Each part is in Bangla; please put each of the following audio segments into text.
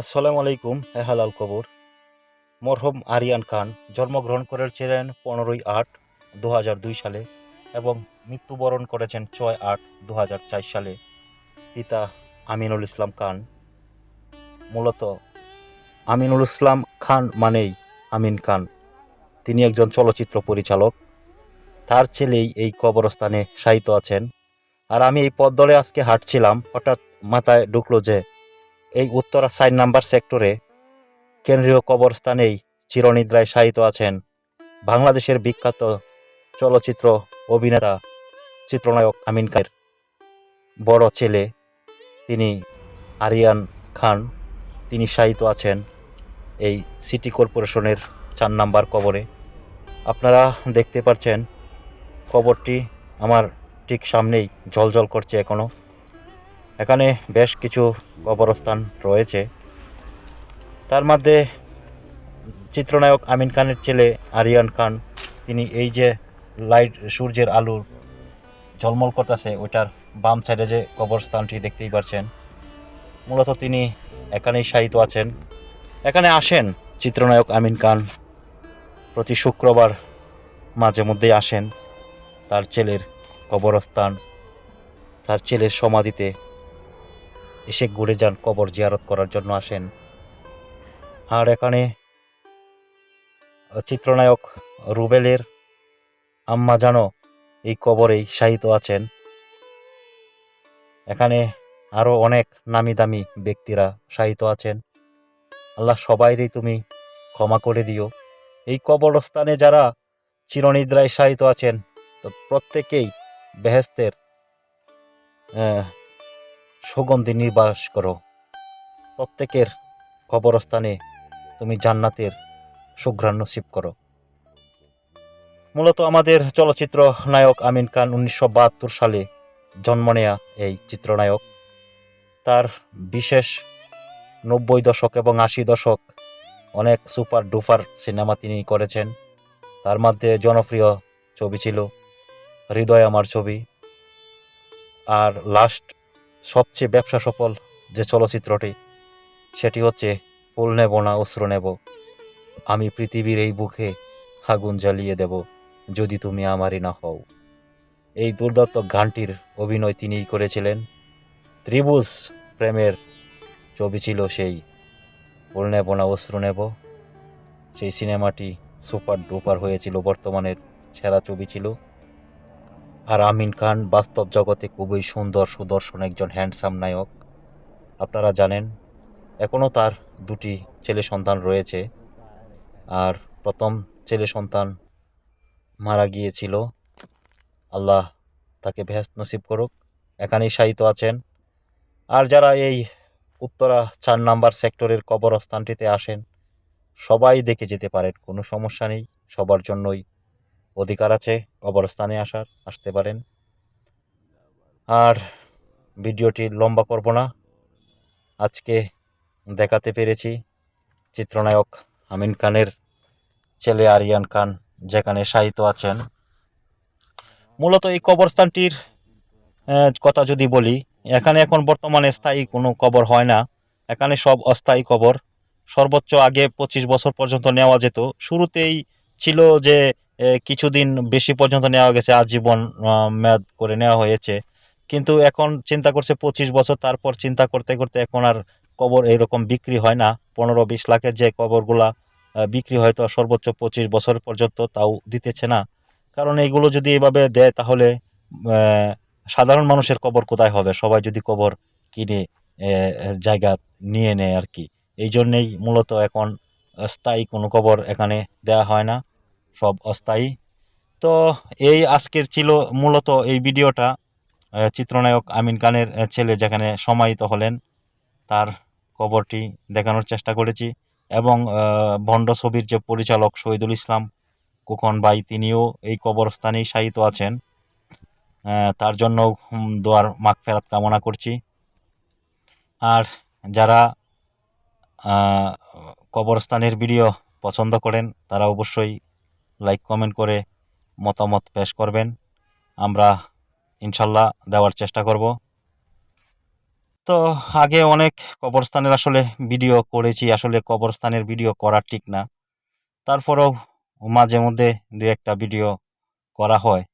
আসসালামু আলাইকুম হে হালাল কবর মরহম আরিয়ান খান জন্মগ্রহণ করেছিলেন পনেরোই আট দু দুই সালে এবং মৃত্যুবরণ করেছেন ছয় আট দু চার সালে। পিতা আমিনুল ইসলাম খান। মূলত আমিনুল ইসলাম খান মানেই আমিন খান। তিনি একজন চলচ্চিত্র পরিচালক। তার ছেলেই এই কবরস্থানে শায়িত আছেন। আর আমি এই ধরে আজকে হাঁটছিলাম, হঠাৎ মাথায় ঢুকলো যে এই উত্তরা সাইন নাম্বার সেক্টরে কেন্দ্রীয় কবরস্থানেই চিরনিদ্রায় শায়িত আছেন বাংলাদেশের বিখ্যাত চলচ্চিত্র অভিনেতা, চিত্রনায়ক আমিন খানের বড় ছেলে তিনি আরিয়ান খান। তিনি শায়িত আছেন এই সিটি কর্পোরেশনের চার নাম্বার কবরে। আপনারা দেখতে পাচ্ছেন কবরটি আমার ঠিক সামনেই জলজল করছে এখনও এখানে বেশ কিছু কবরস্থান রয়েছে। তার মধ্যে চিত্রনায়ক আমিন খানের ছেলে আরিয়ান খান, তিনি এই যে লাইট, সূর্যের আলুর ঝলমল করতেছে, ওইটার বাম সাইডে যে কবরস্থানটি দেখতেই পারছেন। মূলত তিনি এখানেই শায়িত আছেন। এখানে আসেন চিত্রনায়ক আমিন খান। প্রতি শুক্রবার মাঝে মধ্যেই আসেন তার ছেলের কবরস্থান, তার ছেলের সমাধিতে। এসে ঘুরে যান, কবর জিয়ারত করার জন্য আসেন। আর এখানে চিত্রনায়ক রুবেলের আম্মা জানো এই কবরেই শায়িত আছেন। এখানে আরও অনেক নামি দামি ব্যক্তিরা শায়িত আছেন। আল্লাহ সবাইরই তুমি ক্ষমা করে দিও। এই কবরস্থানে যারা চিরনিদ্রায় শায়িত আছেন, তো প্রত্যেকেই বেহেস্তের সুগন্ধি নির্বাস করো। প্রত্যেকের কবরস্থানে তুমি জান্নাতের সুঘ্রাণ নসিব করো। মূলত আমাদের চলচ্চিত্র নায়ক আমিন খান উনিশশো বাহাত্তর সালে জন্ম নেয়া এই চিত্রনায়ক। তার বিশেষ নব্বই দশক এবং আশি দশক অনেক সুপার ডুপার সিনেমা তিনি করেছেন। তার মধ্যে জনপ্রিয় ছবি ছিল হৃদয় আমার ছবি। আর লাস্ট সবচেয়ে ব্যবসা সফল যে চলচ্চিত্রটি, সেটি হচ্ছে ফুল নেব না অস্ত্র নেব। আমি পৃথিবীর এই বুকে আগুন জ্বালিয়ে দেব, যদি তুমি আমারই না হও। এই দুর্দান্ত গানটির অভিনয় তিনিই করেছিলেন। ত্রিভুজ প্রেমের ছবি ছিল সেই, ফুল নেব না অস্ত্র নেব। সেই সিনেমাটি সুপার ডুপার হয়েছিল, বর্তমানের সেরা ছবি ছিল। আর আমিন খান বাস্তব জগতে খুবই সুন্দর সুদর্শন একজন হ্যান্ডসাম নায়ক। আপনারা জানেন এখনও তার দুটি ছেলে সন্তান রয়েছে। আর প্রথম ছেলে সন্তান মারা গিয়েছিল। আল্লাহ তাকে ভেস্ত নসিব করুক। এখানেই শায়িত আছেন। আর যারা এই উত্তরা চার নাম্বার সেক্টরের কবরস্থানটিতে আসেন, সবাই দেখে যেতে পারেন, কোনো সমস্যা নেই। সবার জন্যই অধিকার আছে, কবরস্থানে আসার, আসতে পারেন। আর ভিডিওটি লম্বা করব না। আজকে দেখাতে পেরেছি চিত্রনায়ক আমিন খানের ছেলে আরিয়ান খান, যেখানে সাহিত্য আছেন। মূলত এই কবরস্থানটির কথা যদি বলি, এখানে এখন বর্তমানে স্থায়ী কোনো কবর হয় না। এখানে সব অস্থায়ী কবর। সর্বোচ্চ আগে পঁচিশ বছর পর্যন্ত নেওয়া যেত। শুরুতেই ছিল যে কিছুদিন বেশি পর্যন্ত নেওয়া গেছে, আজীবন মেয়াদ করে নেওয়া হয়েছে। কিন্তু এখন চিন্তা করছে পঁচিশ বছর, তারপর চিন্তা করতে করতে এখন আর কবর এরকম বিক্রি হয় না। পনেরো বিশ লাখের যে কবরগুলা বিক্রি হয়তো সর্বোচ্চ পঁচিশ বছর পর্যন্ত তাও দিতেছে না। কারণ এইগুলো যদি এভাবে দেয় তাহলে সাধারণ মানুষের কবর কোথায় হবে? সবাই যদি কবর কিনে জায়গা নিয়ে নেয় আর কি। এই জন্যেই মূলত এখন স্থায়ী কোনো কবর এখানে দেয়া হয় না। সব অস্থায়ী। তো এই আজকের ছিল মূলত এই ভিডিওটা চিত্রনায়ক আমিন খানের ছেলে যেখানে সমাহিত হলেন, তার কবরটি দেখানোর চেষ্টা করেছি এবং ভণ্ড ছবির যে পরিচালক শহীদুল ইসলাম কুকন ভাই, তিনিও এই কবরস্থানেই শায়িত আছেন। তার জন্য দোয়ার মাগফেরাত কামনা করছি। আর যারা কবরস্থানের ভিডিও পছন্দ করেন, তারা অবশ্যই লাইক কমেন্ট করে মতামত পেশ করবেন। আমরা ইনশাল্লাহ দেওয়ার চেষ্টা করব। তো আগে অনেক কবরস্থানের আসলে ভিডিও করেছি। আসলে কবরস্থানের ভিডিও করা ঠিক না। তারপরেও মাঝে মধ্যে দু একটা ভিডিও করা হয়,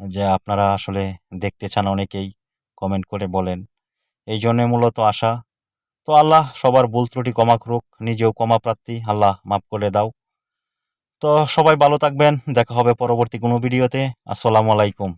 যে আপনারা আসলে দেখতে চান, অনেকেই কমেন্ট করে বলেন। এই জন্যে মূলত আসা তো আল্লাহ সবার ভুল ত্রুটি ক্ষমা করুক, নিজেও ক্ষমা প্রার্থী আল্লাহ মাফ করে দাও। তো সবাই ভালো থাকবেন দেখা হবে পরবর্তী কোনো ভিডিওতে। আসসালামু আলাইকুম।